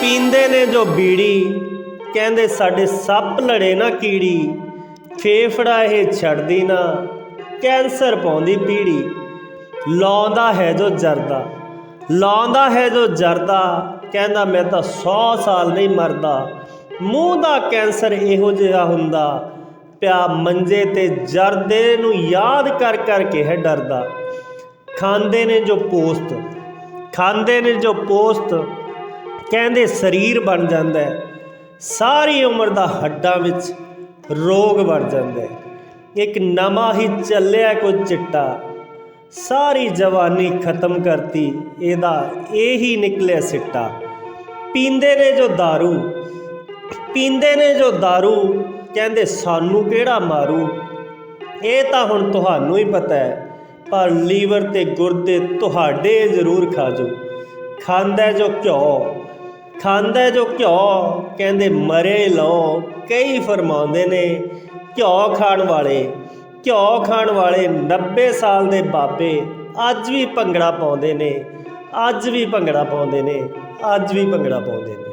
ਪੀਂਦੇ ਨੇ ਜੋ ਬੀੜੀ। ਕਹਿੰਦੇ ਸਾਡੇ ਸੱਪ ਲੜੇ ਨਾ ਕੀੜੀ। ਫੇਫੜਾ ਇਹ ਛੱਡਦੀ ਨਾ, ਕੈਂਸਰ ਪਾਉਂਦੀ ਪੀੜੀ। ਲਾਉਂਦਾ ਹੈ ਜੋ ਜਰਦਾ, ਲਾਉਂਦਾ ਹੈ ਜੋ ਜਰਦਾ। ਕਹਿੰਦਾ ਮੈਂ ਤਾਂ 100 ਸਾਲ ਨਹੀਂ ਮਰਦਾ। ਮੂੰਹ ਦਾ ਕੈਂਸਰ ਇਹੋ ਜਿਹਾ ਹੁੰਦਾ, ਪਿਆ ਮੰਜੇ ਤੇ ਜਰਦੇ ਨੂੰ ਯਾਦ ਕਰ ਕਰਕੇ ਹੈ ਡਰਦਾ। ਖਾਂਦੇ ਨੇ ਜੋ ਪੋਸਤ, ਖਾਂਦੇ ਨੇ ਜੋ ਪੋਸਤ ਕਹਿੰਦੇ ਸਰੀਰ ਬਣ ਜਾਂਦਾ ਹੈ ਸਾਰੀ ਉਮਰ ਦਾ ਹੱਡਾਂ ਵਿੱਚ ਰੋਗ ਬਣ ਜਾਂਦਾ ਹੈ ਇੱਕ ਨਵਾਂ ਹੀ ਚੱਲਿਆ ਕੋਈ ਚਿੱਟਾ ਸਾਰੀ ਜਵਾਨੀ ਖਤਮ ਕਰਤੀ ਇਹਦਾ ਇਹੀ ਨਿਕਲਿਆ ਸਿੱਟਾ ਪੀਂਦੇ ਨੇ ਜੋ दारू ਪੀਂਦੇ ਨੇ ਜੋ दारू ਕਹਿੰਦੇ ਸਾਨੂੰ ਕਿਹੜਾ ਮਾਰੂ ਇਹ ਤਾਂ ਹੁਣ ਤੁਹਾਨੂੰ ਹੀ ਪਤਾ ਹੈ ਪਰ ਲੀਵਰ ਤੇ ਗੁਰਦੇ ਤੁਹਾਡੇ ਜ਼ਰੂਰ ਖਾ ਜੋ ਖਾਂਦਾ ਜੋ ਘਿਓ ਖਾਂਦਾ ਜੋ ਘਿਓ, ਕਹਿੰਦੇ ਮਰੇ ਲਓ। ਕਈ ਫਰਮਾਉਂਦੇ ਨੇ, ਘਿਓ ਖਾਣ ਵਾਲੇ, ਘਿਓ ਖਾਣ ਵਾਲੇ 90 ਸਾਲ ਦੇ ਬਾਬੇ ਅੱਜ ਵੀ ਭੰਗੜਾ ਪਾਉਂਦੇ ਨੇ, ਅੱਜ ਵੀ ਭੰਗੜਾ ਪਾਉਂਦੇ ਨੇ, ਅੱਜ ਵੀ ਭੰਗੜਾ ਪਾਉਂਦੇ ਨੇ।